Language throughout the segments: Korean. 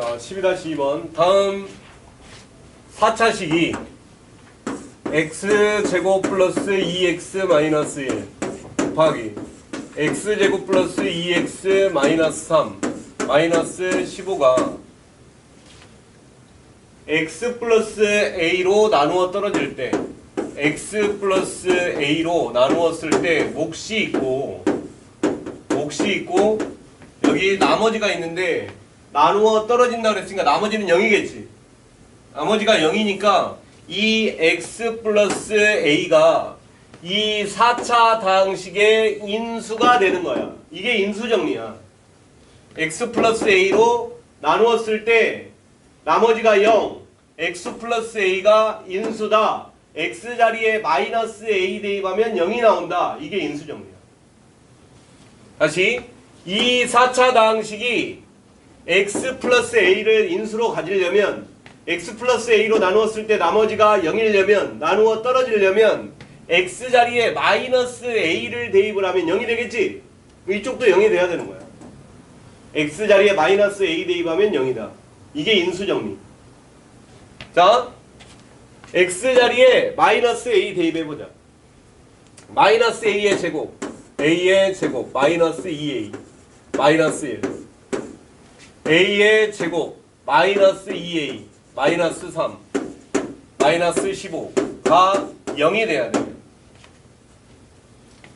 자, 12-2번. 다음 4차 식이 x제곱 플러스 2x 마이너스 1 곱하기 x제곱 플러스 2x 마이너스 3 마이너스 15가 x 플러스 a로 나누어 떨어질 때 x 플러스 a로 나누었을 때 몫이 있고 몫이 있고 여기 나머지가 있는데 나누어 떨어진다 그랬으니까 나머지는 0이겠지. 나머지가 0이니까 이 x 플러스 a가 이 4차 다항식의 인수가 되는 거야. 이게 인수 정리야. X 플러스 a로 나누었을 때 나머지가 0 x 플러스 a가 인수다. X 자리에 마이너스 a 대입하면 0이 나온다. 이게 인수 정리야. 다시 이 4차 다항식이 x 플러스 a를 인수로 가지려면 x 플러스 a로 나누었을 때 나머지가 0이려면 나누어 떨어지려면 x 자리에 마이너스 a를 대입을 하면 0이 되겠지? 이쪽도 0이 돼야 되는 거야. x 자리에 마이너스 a 대입하면 0이다. 이게 인수정리. 자, x 자리에 마이너스 a 대입해보자. 마이너스 a의 제곱, a의 제곱, 마이너스 2a, 마이너스 1. A의 제곱, 마이너스 2a, 마이너스 3, 마이너스 15가 0이 돼야 돼요.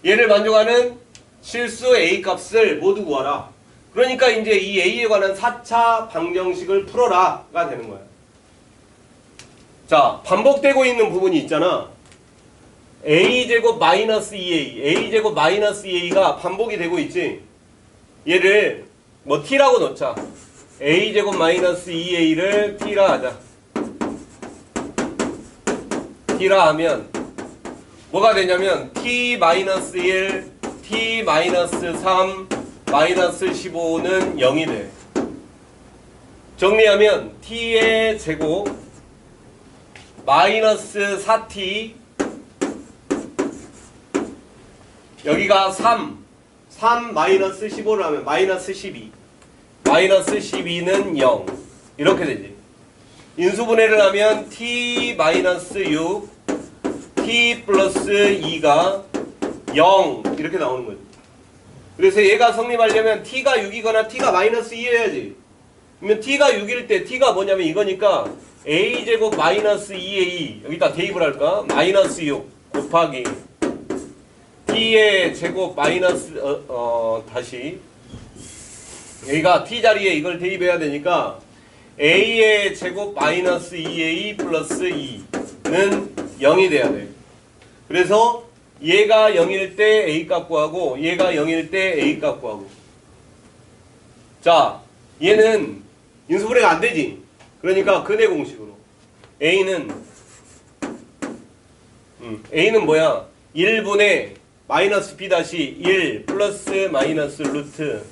얘를 만족하는 실수 a 값을 모두 구하라. 그러니까 이제 이 a에 관한 4차 방정식을 풀어라가 되는 거야. 자, 반복되고 있는 부분이 있잖아. a제곱 마이너스 2a, a제곱 마이너스 2a가 반복이 되고 있지. 얘를 뭐 t라고 넣자. a제곱 마이너스 2a를 t라 하자. t라 하면 뭐가 되냐면 t 마이너스 1, t 마이너스 3, 마이너스 15는 0이 돼. 정리하면 t의 제곱 마이너스 4t 여기가 3 3 마이너스 15를 하면 마이너스 12 마이너스 12는 0 이렇게 되지. 인수분해를 하면 t 마이너스 6 t 플러스 2가 0 이렇게 나오는 거지. 그래서 얘가 성립하려면 t가 6이거나 t가 마이너스 2여야지. 그러면 t가 6일 때 t가 뭐냐면 이거니까 a제곱 마이너스 2a 여기다 대입을 할까? 마이너스 6 곱하기 t의 제곱 마이너스 어, 어 다시 여기가 t 자리에 이걸 대입해야 되니까 a의 제곱 마이너스 2a 플러스 2는 0이 돼야 돼. 그래서 얘가 0일 때 a 값 구하고 얘가 0일 때 a 값 구하고 자 얘는 인수분해가 안 되지. 그러니까 근해 공식으로 a는 음, a는 뭐야? 1분의 마이너스 b 다시 1 플러스 마이너스 루트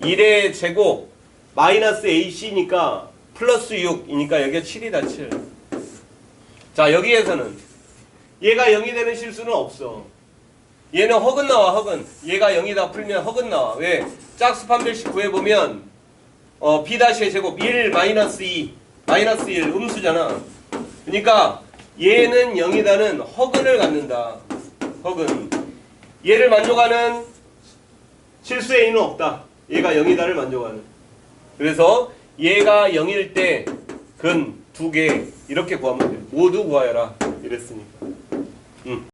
1의 제곱 마이너스 ac니까 플러스 6이니까 여기가 7이다 7. 자 여기에서는 얘가 0이 되는 실수는 없어. 얘는 허근 나와 허근. 얘가 0이다 풀면 허근 나와. 왜? 짝수 판별식 구해보면 어, b 다시의 제곱 1 마이너스 2 마이너스 1 음수잖아. 그러니까 얘는 0이다는 허근을 갖는다. 허근. 얘를 만족하는 실수 A는 없다. 얘가 0이다를 만족하는. 그래서 얘가 0일 때 근 두 개 이렇게 구하면 돼. 모두 구하여라. 이랬으니까. 음.